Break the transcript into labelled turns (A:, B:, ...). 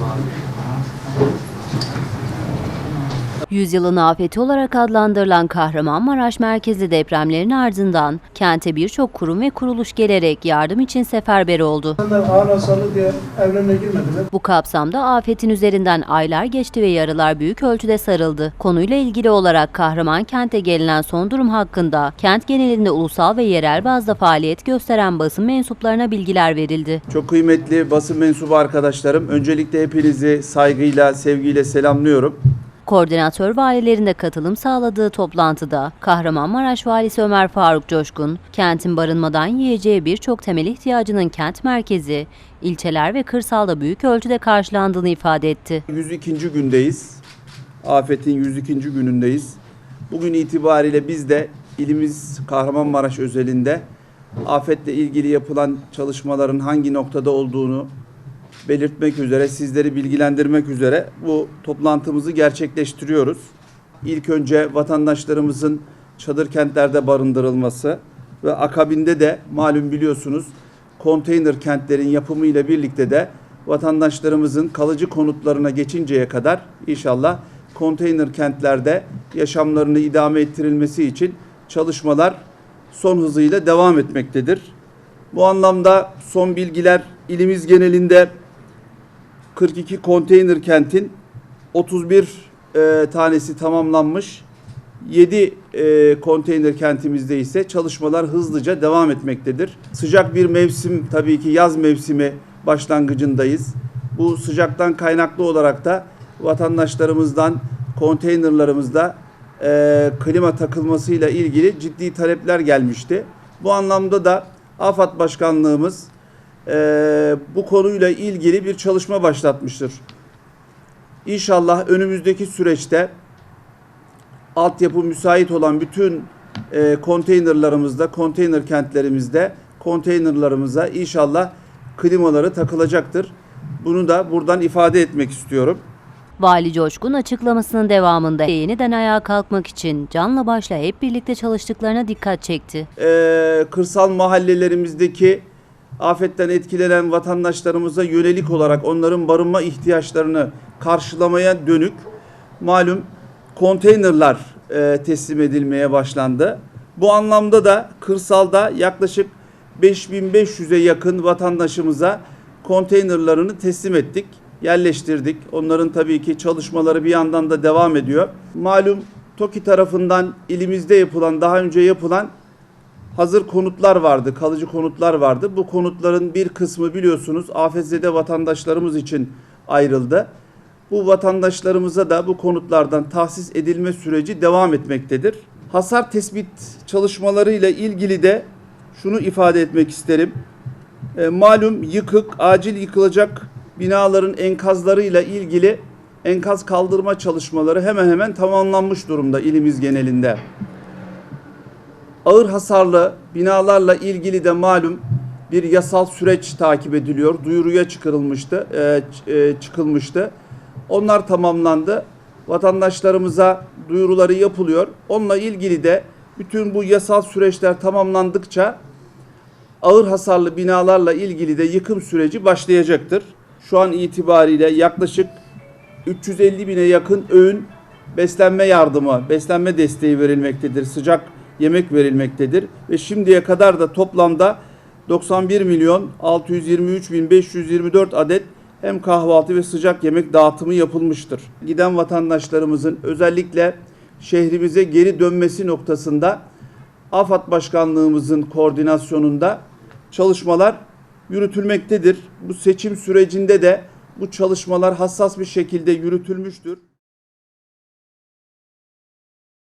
A: Mann. Yüzyılın afeti olarak adlandırılan Kahramanmaraş merkezli depremlerin ardından kente birçok kurum ve kuruluş gelerek yardım için seferber oldu.
B: Ağır hasarlı diye evlerine girmediler.
A: Bu kapsamda afetin üzerinden aylar geçti ve yaralar büyük ölçüde sarıldı. Konuyla ilgili olarak Kahraman kente gelinen son durum hakkında kent genelinde ulusal ve yerel bazda faaliyet gösteren basın mensuplarına bilgiler verildi.
C: Çok kıymetli basın mensubu arkadaşlarım, öncelikle hepinizi saygıyla, sevgiyle selamlıyorum.
A: Koordinatör valilerin de katılım sağladığı toplantıda Kahramanmaraş Valisi Ömer Faruk Coşkun, kentin barınmadan yiyeceği birçok temel ihtiyacının kent merkezi, ilçeler ve kırsalda büyük ölçüde karşılandığını ifade etti.
C: 102. gündeyiz. Afetin 102. günündeyiz. Bugün itibariyle biz de ilimiz Kahramanmaraş özelinde afetle ilgili yapılan çalışmaların hangi noktada olduğunu belirtmek üzere, sizleri bilgilendirmek üzere bu toplantımızı gerçekleştiriyoruz. İlk önce vatandaşlarımızın çadır kentlerde barındırılması ve akabinde de malum biliyorsunuz konteyner kentlerin yapımı ile birlikte de vatandaşlarımızın kalıcı konutlarına geçinceye kadar inşallah konteyner kentlerde yaşamlarını idame ettirilmesi için çalışmalar son hızıyla devam etmektedir. Bu anlamda son bilgiler ilimiz genelinde 42 konteyner kentin 31 e, tanesi tamamlanmış. 7 e, konteyner kentimizde ise çalışmalar hızlıca devam etmektedir. Sıcak bir mevsim tabii ki yaz mevsimi başlangıcındayız. Bu sıcaktan kaynaklı olarak da vatandaşlarımızdan konteynerlarımızda e, klima takılmasıyla ilgili ciddi talepler gelmişti. Bu anlamda da AFAD Başkanlığımız e, bu konuyla ilgili bir çalışma başlatmıştır. İnşallah önümüzdeki süreçte altyapı müsait olan bütün e, konteynerlarımızda, konteyner kentlerimizde konteynerlarımıza inşallah klimaları takılacaktır. Bunu da buradan ifade etmek istiyorum.
A: Vali Coşkun açıklamasının devamında yeniden ayağa kalkmak için canla başla hep birlikte çalıştıklarına dikkat çekti.
C: e, kırsal mahallelerimizdeki afetten etkilenen vatandaşlarımıza yönelik olarak onların barınma ihtiyaçlarını karşılamaya dönük malum konteynerlar e, teslim edilmeye başlandı. Bu anlamda da kırsalda yaklaşık 5500'e yakın vatandaşımıza konteynerlarını teslim ettik, yerleştirdik. Onların tabii ki çalışmaları bir yandan da devam ediyor. Malum TOKİ tarafından ilimizde yapılan, daha önce yapılan hazır konutlar vardı, kalıcı konutlar vardı. Bu konutların bir kısmı biliyorsunuz afetzede vatandaşlarımız için ayrıldı. Bu vatandaşlarımıza da bu konutlardan tahsis edilme süreci devam etmektedir. Hasar tespit çalışmalarıyla ilgili de şunu ifade etmek isterim. E, malum yıkık, acil yıkılacak binaların enkazlarıyla ilgili enkaz kaldırma çalışmaları hemen hemen tamamlanmış durumda ilimiz genelinde ağır hasarlı binalarla ilgili de malum bir yasal süreç takip ediliyor. Duyuruya çıkarılmıştı, e, e, çıkılmıştı. Onlar tamamlandı. Vatandaşlarımıza duyuruları yapılıyor. Onunla ilgili de bütün bu yasal süreçler tamamlandıkça ağır hasarlı binalarla ilgili de yıkım süreci başlayacaktır. Şu an itibariyle yaklaşık 350 bine yakın öğün beslenme yardımı, beslenme desteği verilmektedir. Sıcak yemek verilmektedir ve şimdiye kadar da toplamda 91 milyon 623 bin 524 adet hem kahvaltı ve sıcak yemek dağıtımı yapılmıştır. Giden vatandaşlarımızın özellikle şehrimize geri dönmesi noktasında AFAD Başkanlığımızın koordinasyonunda çalışmalar yürütülmektedir. Bu seçim sürecinde de bu çalışmalar hassas bir şekilde yürütülmüştür.